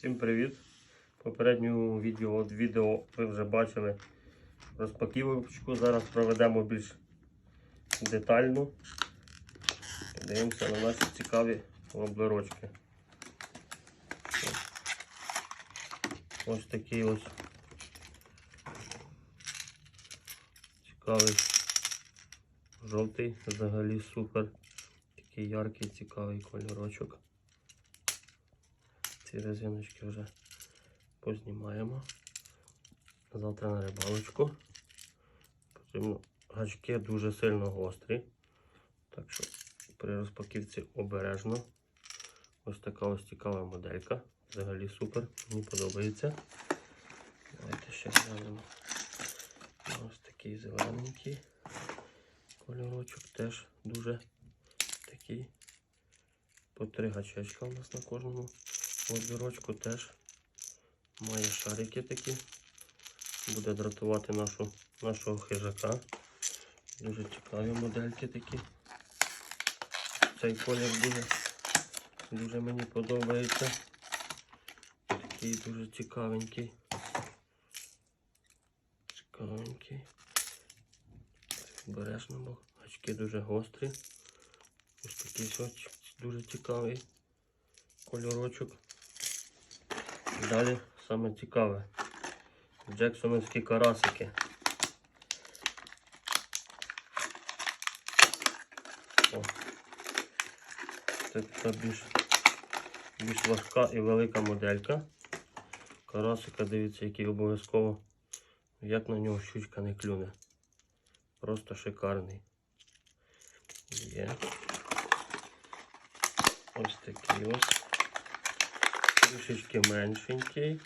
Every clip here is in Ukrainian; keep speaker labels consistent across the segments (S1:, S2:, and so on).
S1: Всім привіт! В попередньому відео, от відео ви вже бачили розпаківочку. Зараз проведемо більш детально. Подивимося на наші цікаві облерочки. Ось такий ось цікавий жовтий, взагалі супер. Такий яркий, цікавий кольорочок. Ці резиночки вже познімаємо. Завтра на рибалочку. Потрібно гачки дуже сильно гострі. Так що при розпаківці обережно. Ось така ось цікава моделька. Взагалі супер. Мені подобається. Давайте ще глянемо. Ось такий зелененький кольорочок теж дуже такий. По три гачечка у нас на кожному Обірочку теж має шарики такі. Буде дратувати нашу, нашого хижака. Дуже цікаві модельки такі. Цей колір дуже, дуже мені подобається. Такий дуже цікавенький. Цікавенький. Обережно, бо гачки дуже гострі. Ось такий ось дуже цікавий кольорочок. Далі саме цікаве. Джексоновські карасики. Це більш, більш важка і велика моделька. Карасика, дивіться, який обов'язково, як на нього щучка не клюне. Просто шикарний. Є. Ось такий ось трішечки меншенький,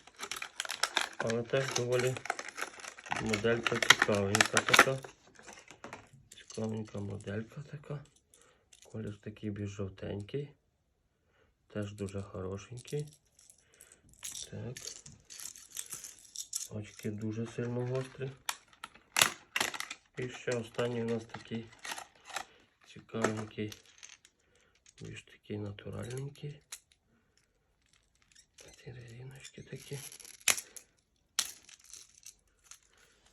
S1: але теж доволі моделька цікавенька така. Цікавенька моделька така. Колір такий більш жовтенький. Теж дуже хорошенький. Так. Очки дуже сильно гострі. І ще останній у нас такий цікавенький, більш такий натуральненький. Ці резиночки такі.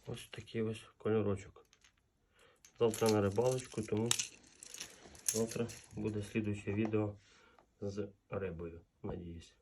S1: Ось такий ось кольорочок. Завтра на рибалочку, тому завтра буде слідуюче відео з рибою, надіюсь.